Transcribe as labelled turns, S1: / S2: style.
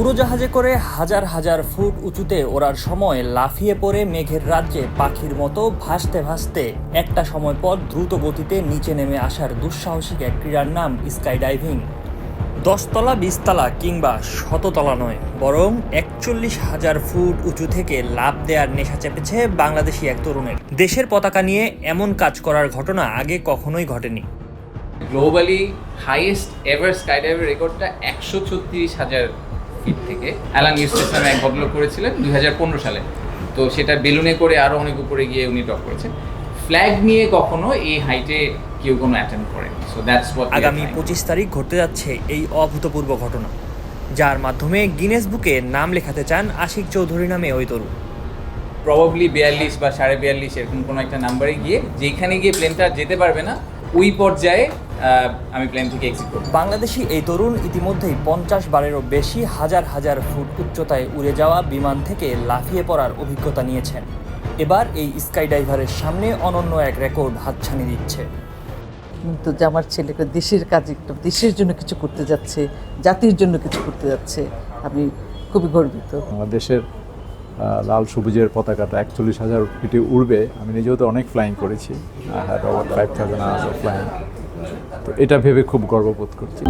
S1: উড়োজাহাজে করে হাজার হাজার ফুট উঁচুতে ওড়ার সময় লাফিয়ে পড়ে মেঘের রাজ্যে পাখির মতো ভাসতে ভাসতে। একটা সময় পর দ্রুত গতিতে নিচে নেমে আসার দুঃসাহসিক এক ক্রীড়ার নাম স্কাই ডাইভিং দশতলা, বিশতলা কিংবা শততলা নয়, বরং একচল্লিশ হাজার ফুট উঁচু থেকে লাভ দেওয়ার নেশা চেপেছে বাংলাদেশি এক তরুণের। দেশের পতাকা নিয়ে এমন কাজ করার ঘটনা আগে কখনোই ঘটেনি।
S2: গ্লোবালি হাইয়েস্ট এভার স্কাইডাইভের রেকর্ডটা একশো ছত্রিশ হাজার ফিট থেকে। অ্যালান ইউস্টেস নামে এক ভদ্রলোক করেছিলেন দুই সালে। তো সেটা বেলুনে করে আরও অনেক উপরে গিয়ে উনি ড্রপ করেছেন। ফ্ল্যাগ নিয়ে কখনো এই হাইটে কেউ কোনো অ্যাটেম্প করেনি। সো দ্যাটস হোয়াট
S1: আগামী পঁচিশ তারিখ ঘটতে যাচ্ছে এই অভূতপূর্ব ঘটনা যার মাধ্যমে গিনেস বুকে নাম লেখাতে চান আশিক চৌধুরী নামে ওই তরুণ।
S2: প্রবাবলি বিয়াল্লিশ বা সাড়ে বিয়াল্লিশ এরকম কোনো একটা নাম্বারে গিয়ে যেখানে গিয়ে প্লেনটা যেতে পারবে না ওই পর্যায়ে আমি প্লেন থেকে এক্সিট করব।
S1: বাংলাদেশি এই তরুণ ইতিমধ্যেই পঞ্চাশ বারেরও বেশি হাজার হাজার ফুট উচ্চতায় উড়ে যাওয়া বিমান থেকে লাফিয়ে পড়ার অভিজ্ঞতা নিয়েছেন। এবার এই স্কাই ডাইভারের সামনে অনন্য এক রেকর্ড হাতছানি দিচ্ছে।
S3: কিন্তু যে আমার ছেলেকে দেশের কাজ একটু দেশের জন্য কিছু করতে যাচ্ছে জাতির জন্য কিছু করতে যাচ্ছে আমি খুবই গর্বিত।
S4: বাংলাদেশের আহ, লাল সবুজের পতাকাটা একচল্লিশ হাজার ফিটে উড়বে। আমি নিজেও তো অনেক ফ্লাইং করেছি। I had over five thousand hours of flying তো এটা ভেবে খুব গর্ববোধ করছি।